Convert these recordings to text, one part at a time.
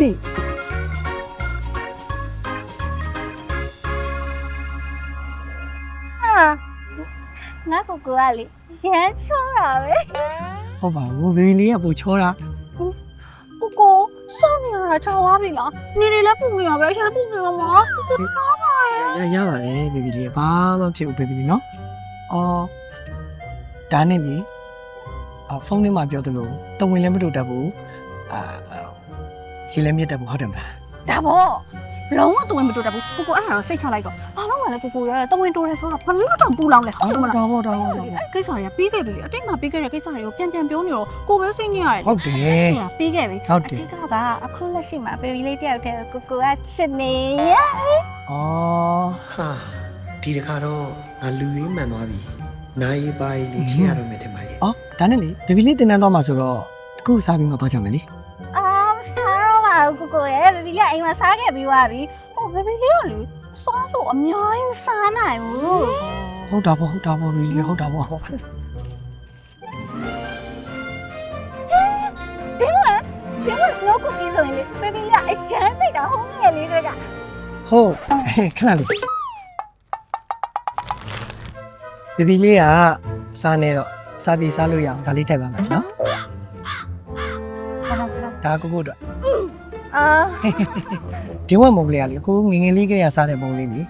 ပြပြဟာငါကိုကိုကလေရမ်းချောတာပဲဟုတ်ပါဘူးဘေဘီလေးကပူချောတာကိုကိုစောင့်နေရတာချောသွားပြီလားနေနေလည်းပုံနေရပဲရှာပုံနေမှာမကိုကိုတော့ပါရဲ့ရရပါတယ်ဘေဘီလေးဘာမှမဖြစ်ဘူးဘေဘီလေးနော်အော်ဒါနဲ့လေအဖုန်းထဲမှာပြောသလိုတဝင်လည်းမတို့တတ်ဘူးအာ ရှင်းလည်းမြတ်တတ်ဘူးဟုတ်တယ်မလားဒါပေါ့လုံးဝတဝင်မတူတတ်ဘူးကိုကိုအဲ့ဒါတော့စိတ်ချလိုက်တော့ဘာလို့မှလဲကိုကိုရဲ့တဝင်တူတယ်ဆိုတာဘာလို့တော့ပူလောင်လဲဟုတ်တယ်မလားတော့တော့တော့အဲ့ကိစ္စတွေကပြီးခဲ့ပြီလေအတိတ်မှာပြီးခဲ့တဲ့ကိစ္စတွေကိုပြန်ပြန်ပြောနေတော့ကိုပဲစိတ်ညစ်ရတယ်ဟုတ်တယ်ပြီးခဲ့ပြီဟုတ်တယ်အတိတ်ကအခုလက်ရှိမှာဘေဘီလေးတယောက်တည်းကိုကိုကချစ်နေရအော်ဟာဒီတခါတော့ငါလူရင်းမှန်သွားပြီနိုင်ရီပါရီလေးချင်ရတော့မယ်ထင်ပါရဲ့အော်ဒါနဲ့လေဘေဘီလေးတင်တန်းသွားမှာဆိုတော့အခုစားပြီးမှသွားကြမယ်လေအာမစားတော့ပါ ဘူးကိုကိုရဲ့ဘေဘီလေးကအိမ်မှာစားခဲ့ပြီးသွားပြီဟိုဘေဘီလေးကလေစားလို့အများကြီးမစားနိုင်ဘူးဟုတ်တာပေါ့ဟုတ်တာပေါ့ဘေဘီလေးဟုတ်တာပေါ့ဒီမှာဒီမှာ snow cookie ဆိုရင်လေဘေဘီလေးကအရန်ချိတ်တာဟုတ်ငယ်လေးတွေကဟုတ်ခဏလေးဘေဘီလေးကစားနေတော့စားပြီးစားလို့ရအောင်ဒါလေးထည့်သွားမယ်နော်ဘာလို့လဲဒါကိုကိုတော့ အာဒီဝက်မုံလေးကလေအခုငယ်ငယ်လေးကလေးကစားတဲ့ပုံလေးလေ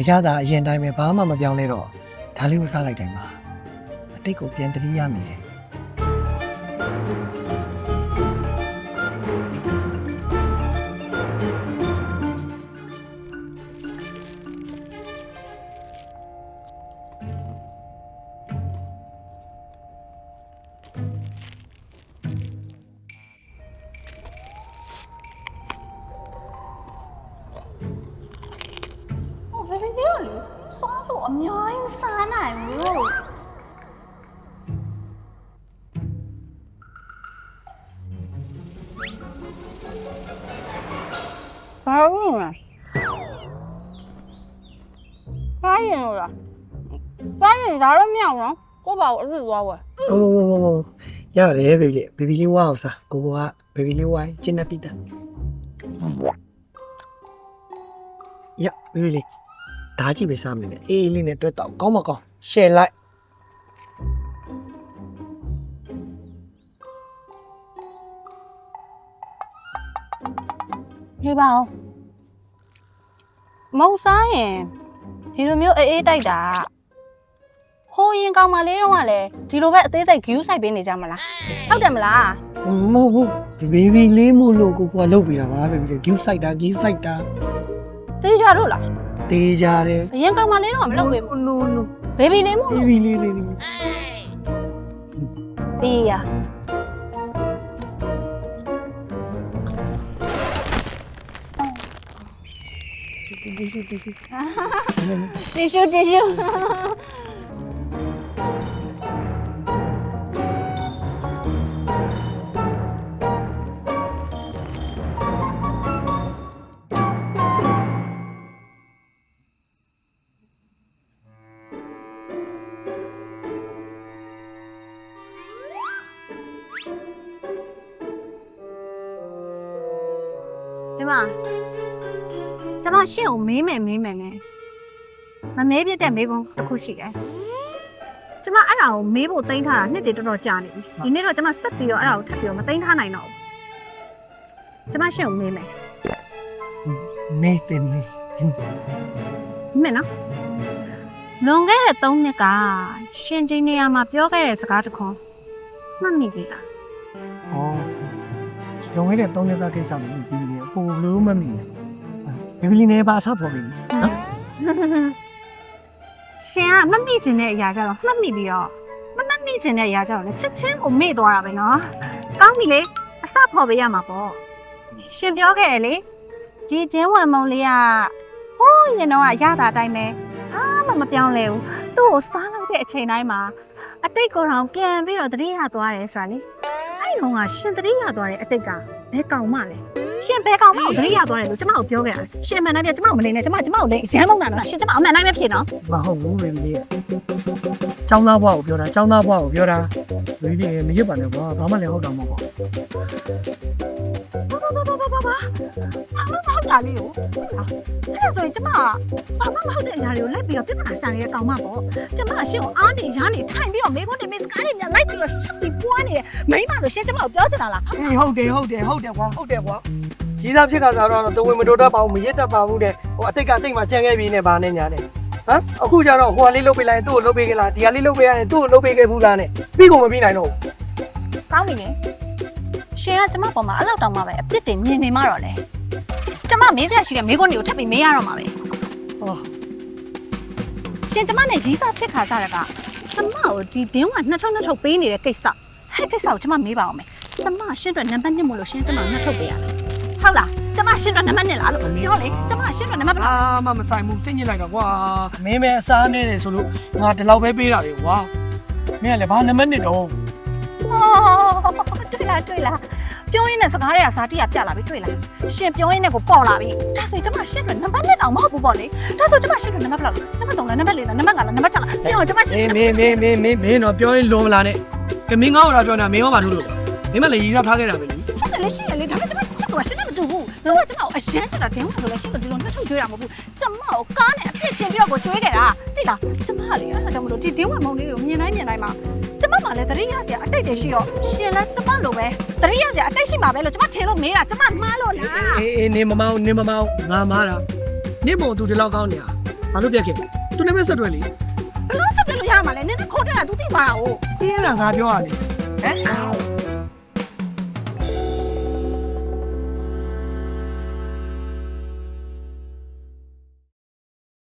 အရသာအရင်တိုင်းပဲဘာမှမပြောင်းလဲတော့ဒါလေးကိုစားလိုက်တိုင်းပါအတိတ်ကိုပြန်တတိရမိတယ် အများကြီးမစားနိုင်ဘူးဘာလို့လဲဘာရင်လို့လားဘာရင်ဒါတော့မရဘူးနော်ကိုပါကိုအစ်စ်သွားဝယ်ဟုတ်ဟုတ်ဟုတ်ဟုတ်ရတယ်ဘေဘီလေးဘေဘီလေးဝါအောင်စားကိုကဘေဘီလေးဝိုင်းကျင်းနေပြီတာရဘေဘီလေး ဒါကြည့်ပဲစားမယ်လေအေးလေးနဲ့တွဲတော့ကောင်းမကောင်းရှယ်လိုက်ဒီပါဦးမုတ်စားရင်ဒီလိုမျိုးအေးအေးတိုက်တာဟိုရင်ကောင်မလေးတော့ကလည်းဒီလိုပဲအသေးစိတ် view ဆိုင်ပေးနေကြမလားဟုတ်တယ်မလားမဟုတ်ဘူးဘေဘီလေးမို့လို့ကိုကလုတ်ပြီးတာပါဘေဘီလေး view site တာ G site တာသိကြလို့လား တေးကြတယ်အရင်ကောင်မလေးတော့ကမလုပ်ပေးဘူး no no ဘေဘီလေးမို့ဘေဘီလေးလေးလေးဘေးရတီရှူတီရှူဒီမှာ ကျွန်တော်ရှင့်ကိုမေးမယ်မေးမယ်နဲ့မမေးပြတဲ့မေးခွန်းတစ်ခုရှိတယ်ကျွန်မအဲ့ဒါကိုမေးဖို့တိန်းထားတာနှစ်တည်းတော်တော်ကြာနေပြီဒီနေ့တော့ကျွန်မစက်ပြီးတော့အဲ့ဒါကိုထပ်ပြီးတော့မတိန်းထားနိုင်တော့ဘူးကျွန်မရှင့်ကိုမေးမယ်နေတယ်နေမင်းနော်လွန်ခဲ့တဲ့3နှစ်ကရှင်ဒီနေရာမှာပြောခဲ့တဲ့စကားတစ်ခွန်းမှတ်မိပြီလားဩရုံခဲ့တဲ့3နှစ်သားကိစ္စကိုပြီးပြီ ပိုလို့မမိဘေဘီလေးနေပါစားပေါ်ပြီနော်ရှင်ကမှတ်မိခြင်းတဲ့အရာကြတော့မှတ်မိပြီးတော့မမှတ်မိခြင်းတဲ့အရာကြတော့လည်းချက်ချင်းကိုမေ့သွားတာပဲနော်ကောင်းပြီလေအစဖော်ပေးရမှာပေါ့ရှင်ပြောခဲ့တယ်လေဒီတင်းဝင်မုံလေးကဟိုးရင်တော့ကရတာအတိုင်းပဲအားမမပြောင်းလဲဘူးသူ့ကိုစားလိုက်တဲ့အချိန်တိုင်းမှာအတိတ်ကိုယ်တော်ပြန်ပြီးတော့တတိယသွားတယ်ဆိုတာလေအဲ့ဒီတော့ကရှင်တတိယသွားတဲ့အတိတ်ကဘယ်ကောင်မှလဲ ရှင်ဘယ်ကောင်မှကိုတတိယသွားတယ်လို့ကျမကိုပြောခဲ့တာလေရှင်အမှန်တိုင်းပြကျမကိုမနေနဲ့ကျမကျမကိုလည်းရမ်းမုန်းတာနော်ရှင်ကျမအမှန်တိုင်းပဲဖြစ်နော်မဟုတ်ဘူးဘေဘီလေးចောင်းသားဘွားကိုပြောတာចောင်းသားဘွားကိုပြောတာဘေဘီလေးမရစ်ပါနဲ့ကွာဘာမှလည်းဟုတ်တော့မဟုတ်ပါဘူးဘာဘာဘာဘာ ဟုတ်တာလေးကိုဟာအဲ့ဒါဆိုရင်ကျမကဘာမှမဟုတ်တဲ့အရာတွေကိုလိုက်ပြီးတော့ပြဿနာရှာနေတဲ့ကောင်မပေါ့ကျမကရှင့်ကိုအားနေရားနေထိုင်ပြီးတော့မိခွန်းနေမိစကားတွေများလိုက်ပြီးတော့ရှက်ပြီးပွားနေတယ်မိမလို့ရှင့်ကျမကိုပြောချင်တာလားအေးဟုတ်တယ်ဟုတ်တယ်ဟုတ်တယ်ကွာဟုတ်တယ်ကွာကြီးစားဖြစ်တာဆိုတော့တဝင်းမတိုးတတ်ပါဘူးမရစ်တတ်ပါဘူးတဲ့ဟိုအတိတ်ကတိတ်မှကြံခဲ့ပြီးနေပါနဲ့ညာနဲ့ဟမ်အခုကျတော့ဟိုကလေးလုတ်ပေးလိုက်ရင်သူ့ကိုလုတ်ပေးကြလားဒီကလေးလုတ်ပေးရရင်သူ့ကိုလုတ်ပေးခဲ့ဘူးလားနဲ့ပြီးကုန်မပြီးနိုင်တော့ဘူးကောင်းပြီလေရှင်ကကျမပေါ်မှာအဲ့လောက်တောင်မှပဲအပြစ်တင်မြင်နေမှတော့လေကျ မမေးစရာရှိတဲ့မိခွန်းတွေကိုထပ်ပြီးမေးရတော့မှာပဲဟောရှင်ကျမနဲ့ရီးစားဖြစ်ခါကြတာကကျမကိုဒီတင်းကနှစ်ထုပ်နှစ်ထုပ်ပေးနေတဲ့ကိစ္စဟဲ့ကိစ္စကိုကျမမေးပါအောင်မယ်ကျမရှင်းအတွက်နံပါတ်1မို့လို့ရှင်းကျမနှစ်ထုပ်ပေးရမယ်ဟုတ်လားကျမရှင်းအတွက်နံပါတ်1လားလို့ပြောလေကျမရှင်းအတွက်နံပါတ်ဘယ်အာလောက်မမဆိုင်ဘူးစိတ်ညစ်လိုက်တော့ကွာမင်းမဲအစားနေတယ်ဆိုလို့ငါဒီလောက်ပဲပေးတာလေကွာမင်းကလည်းဘာနံပါတ်နဲ့တော့တွေ့လားတွေ့လား ပြောရင်းနဲ့စကားတွေကစာတိရပြလာပြီတွေ့လားရှင်ပြောရင်းနဲ့ကိုပေါ်လာပြီဒါဆိုရင်ကျမရှင်းအတွက်နံပါတ်1တောင်မဟုတ်ဘူးပေါ့လေဒါဆိုကျမရှင်းအတွက်နံပါတ်ဘယ်လောက်လဲနံပါတ်3လားနံပါတ်4လားနံပါတ်5လားနံပါတ်6လားပြောတော့ကျမရှင်းမင်းမင်းမင်းမင်းမင်းမင်းတော့ပြောရင်လွန်မလားနဲ့ကမင်းငါ့ကိုတော့ပြောနေတာမင်းရောမထုတ်လို့မင်းမလည်းရည်စားထားခဲ့တာပဲလေဟုတ်တယ်လေရှင်းတယ်လေဒါပေမဲ့ကျမချစ်တော့ရှင်းတယ်မတူဘူး။တော့ကျမကိုအရန်ချစ်တာတင်းဝင်ဆိုလဲရှင်းလို့ဒီလိုနှစ်ထုပ်ကျွေးတာမဟုတ်ဘူး။ကျမကိုကားနဲ့အပြစ်တင်ပြီးတော့ကိုကျွေးခဲ့တာ။သိလား။ကျမကလေအဲ့ဒါကြောင့်မလို့ဒီတင်းဝင်မုံလေးတွေကိုမြင်တိုင်းမြင်တိုင်းမှာကျ မမှလည်းတတိယစရာအတိတ်တွေရှိတော့ရှင်လည်းကျမလိုပဲတတိယစရာအတိတ်ရှိမှာပဲလို့ကျမထင်လို့မေးတာကျမမှားလို့လားအေးအေးနေမမောင်းနေမမောင်းငါမားတာနေမုံသူဒီလောက်ကောင်းနေတာဘာလို့ပြက်ခဲ့သူနဲ့ပဲဆက်တွဲလေဘယ်လို့ဆက်ပြလို့ရမှာလဲနင်ကခိုးတက်တာ तू သိသွားတာ哦တင်းရတာငါပြောရတယ်ဟမ်